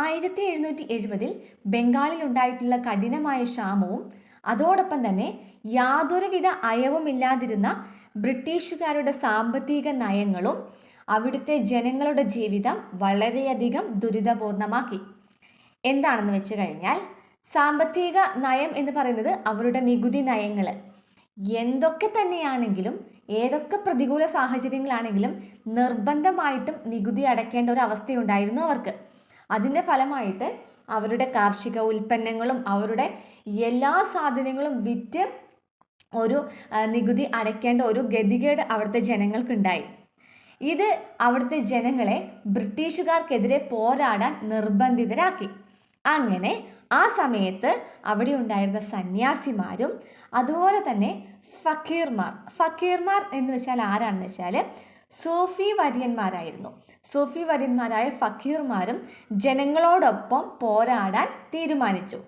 ആയിരത്തി എഴുന്നൂറ്റി എഴുപതിൽ ബംഗാളിൽ ഉണ്ടായിട്ടുള്ള കഠിനമായ ക്ഷാമവും അതോടൊപ്പം തന്നെ യാതൊരുവിധ അയവുമില്ലാതിരുന്ന ബ്രിട്ടീഷുകാരുടെ സാമ്പത്തിക നയങ്ങളും അവിടുത്തെ ജനങ്ങളുടെ ജീവിതം വളരെയധികം ദുരിതപൂർണമാക്കി. എന്താണെന്ന് വെച്ച് കഴിഞ്ഞാൽ സാമ്പത്തിക നയം എന്ന് പറയുന്നത് അവരുടെ നികുതി നയങ്ങൾ. എന്തൊക്കെ തന്നെയാണെങ്കിലും ഏതൊക്കെ പ്രതികൂല സാഹചര്യങ്ങളാണെങ്കിലും നിർബന്ധമായിട്ടും നികുതി അടയ്ക്കേണ്ട ഒരു അവസ്ഥയുണ്ടായിരുന്നു അവർക്ക്. അതിന്റെ ഫലമായിട്ട് അവരുടെ കാർഷിക ഉൽപ്പന്നങ്ങളും അവരുടെ എല്ലാ സാധനങ്ങളും വിറ്റ് ഒരു നികുതി അടയ്ക്കേണ്ട ഒരു ഗതികേട് അവിടുത്തെ ജനങ്ങൾക്കുണ്ടായി. ഇത് അവിടുത്തെ ജനങ്ങളെ ബ്രിട്ടീഷുകാർക്കെതിരെ പോരാടാൻ നിർബന്ധിതരാക്കി. അങ്ങനെ ആ സമയത്ത് അവിടെ ഉണ്ടായിരുന്ന സന്യാസിമാരും അതുപോലെ തന്നെ ഫക്കീർമാർ. ഫക്കീർമാർ എന്ന് വെച്ചാൽ ആരാണെന്ന് വെച്ചാൽ സൂഫി വര്യന്മാരായിരുന്നു. സോഫി വര്യന്മാരായ ഫക്കീർമാരും ജനങ്ങളോടൊപ്പം പോരാടാൻ തീരുമാനിച്ചു.